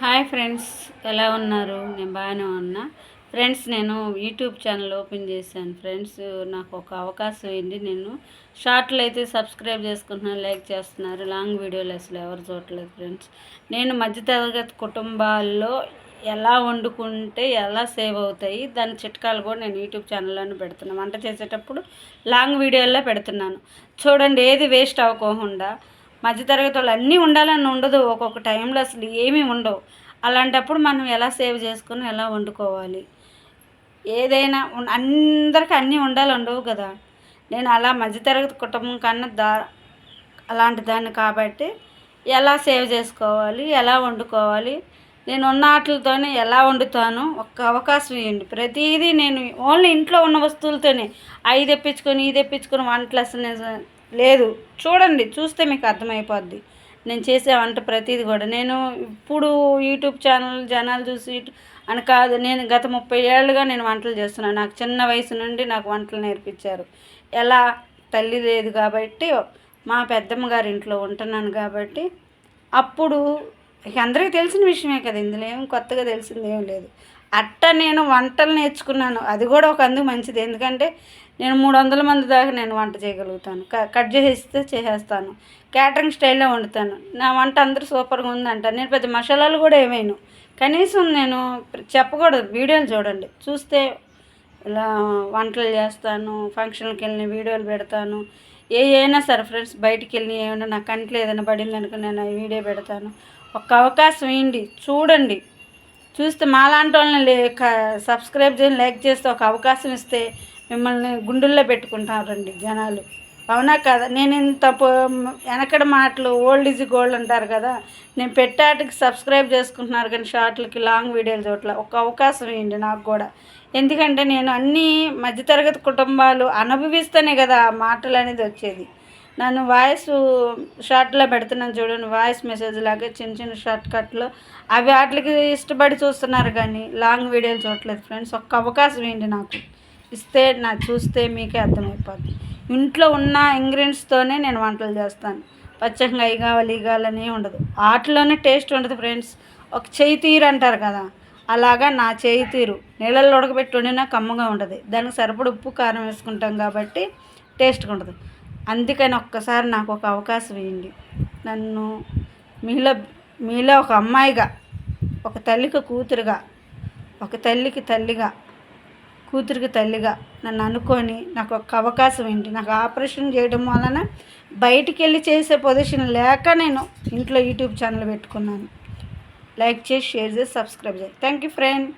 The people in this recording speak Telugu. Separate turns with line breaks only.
హాయ్ ఫ్రెండ్స్ ఎలా ఉన్నారు? నేను బాగానే ఉన్నా. ఫ్రెండ్స్ నేను యూట్యూబ్ ఛానల్ ఓపెన్ చేశాను. ఫ్రెండ్స్ నాకు ఒక అవకాశం ఏంటి? నేను షార్ట్లు అయితే సబ్స్క్రైబ్ చేసుకుంటున్నాను లైక్ చేస్తున్నారు. లాంగ్ వీడియోలు అసలు ఎవరు చూడట్లేదు ఫ్రెండ్స్. నేను మధ్యతరగతి కుటుంబాల్లో ఎలా వండుకుంటే ఎలా సేవ్ అవుతాయి దాని చిట్కాలు కూడా నేను యూట్యూబ్ ఛానల్లోనే పెడుతున్నాను వంట చేసేటప్పుడు లాంగ్ వీడియోల్లో పెడుతున్నాను. చూడండి ఏది వేస్ట్ అవ్వకోకుండా మధ్యతరగతి వాళ్ళు అన్నీ ఉండాలని ఉండదు. ఒక్కొక్క టైంలో అసలు ఏమీ ఉండవు. అలాంటప్పుడు మనం ఎలా సేవ్ చేసుకొని ఎలా వండుకోవాలి? ఏదైనా అందరికీ అన్నీ ఉండాలి ఉండవు కదా. నేను అలా మధ్యతరగతి కుటుంబం కన్నా దా అలాంటి దాన్ని కాబట్టి ఎలా సేవ్ చేసుకోవాలి? ఎలా వండుకోవాలి? నేను ఉన్న వాటితోనే ఎలా వండుతాను? ఒక్క అవకాశం ఇవ్వండి ప్రతిదీ నేను ఓన్లీ ఇంట్లో ఉన్న వస్తువులతోనే. అవి తెప్పించుకొని ఇది తెప్పించుకొని వంటలు అసలు నేను లేదు. చూడండి చూస్తే మీకు అర్థమైపోద్ది. నేను చేసే వంట ప్రతిది కూడా. నేను ఇప్పుడు యూట్యూబ్ ఛానల్ జనాలు చూసి అని కాదు నేను గత ముప్పై ఏళ్ళుగా నేను వంటలు చేస్తున్నాను. నాకు చిన్న వయసు నుండి నాకు వంటలు నేర్పించారు. ఎలా? తల్లి లేదు కాబట్టి మా పెద్దమ్మ గారి ఇంట్లో ఉంటున్నాను కాబట్టి. అప్పుడు అందరికీ తెలిసిన విషయమే కదా ఇందులో ఏం కొత్తగా తెలిసింది ఏం లేదు. అట్ట నేను వంటలు నేర్చుకున్నాను. అది కూడా ఒక అందుకు మంచిది. ఎందుకంటే నేను మూడు వందల మంది దాకా నేను వంట చేయగలుగుతాను. క- కట్ చేసేస్తే చేసేస్తాను. క్యాటరింగ్ స్టైల్లో వండుతాను. నా వంట అందరూ సూపర్గా ఉందంట. నేను పెద్ద మసాలాలు కూడా ఏమైను కనీసం నేను చెప్పకూడదు. వీడియోలు చూడండి. చూస్తే ఇలా వంటలు చేస్తాను ఫంక్షన్కి వెళ్ళిన వీడియోలు పెడతాను. ఏ అయినా సరే ఫ్రెండ్స్ బయటికి వెళ్ళి ఏమైనా నా కంట్లో ఏదైనా పడింది అనుకో నేను ఆ వీడియో పెడతాను. ఒక్క అవకాశం ఇవ్వండి చూడండి. చూస్తే మాలాంటి వాళ్ళని సబ్స్క్రైబ్ చేసి లైక్ చేస్తే ఒక అవకాశం ఇస్తే మిమ్మల్ని గుండెల్లో పెట్టుకుంటారండి జనాలు. అవునా కదా? నేను ఇంత వెనకడ మాటలు ఓల్డ్ ఈజ్ గోల్డ్ అంటారు కదా నేను పెట్టాటికి సబ్స్క్రైబ్ చేసుకుంటున్నారు కానీ షార్ట్లకి లాంగ్ వీడియోలు చోట్ల ఒక అవకాశం ఇవ్వండి నాకు కూడా? ఎందుకంటే నేను అన్నీ మధ్యతరగతి కుటుంబాలు అనుభవిస్తేనే కదా మాటలు అనేది వచ్చేది. నన్ను వాయిస్ షార్ట్లో పెడుతున్నాను చూడండి వాయిస్ మెసేజ్ లాగా చిన్న చిన్న షార్ట్ కట్లో. అవి వాటికి ఇష్టపడి చూస్తున్నారు కానీ లాంగ్ వీడియోలు చూడట్లేదు ఫ్రెండ్స్. ఒక్క అవకాశం ఏంటి నాకు? ఇస్తే నాకు చూస్తే మీకే అర్థమైపోద్ది. ఇంట్లో ఉన్న ఇంగ్రీడియంట్స్తోనే నేను వంటలు చేస్తాను. పచ్చంగా అవి కావాలి ఇవి కావాలని ఉండదు. వాటిలోనే టేస్ట్ ఉండదు ఫ్రెండ్స్. ఒక చేయి తీరు అంటారు కదా అలాగా నా చేయి తీరు. నీళ్ళల్లో ఉడకబెట్టి వండినా కమ్మగా ఉంటుంది. దానికి సరిపడ ఉప్పు కారం వేసుకుంటాం కాబట్టి టేస్ట్గా ఉంటుంది. అందుకని ఒక్కసారి నాకు ఒక అవకాశం ఇవ్వండి నన్ను మీలో మీలో ఒక అమ్మాయిగా ఒక తల్లికి కూతురుగా ఒక తల్లికి తల్లిగా కూతురికి తల్లిగా నన్ను అనుకొని నాకు ఒక అవకాశం ఏంటి నాకు ఆపరేషన్ చేయడం వలన బయటికి వెళ్ళి చేసే పొజిషన్ లేక నేను ఇంట్లో యూట్యూబ్ ఛానల్ పెట్టుకున్నాను. లైక్ చేసి షేర్ చేసి సబ్స్క్రైబ్ చేయండి థ్యాంక్ యూ ఫ్రెండ్.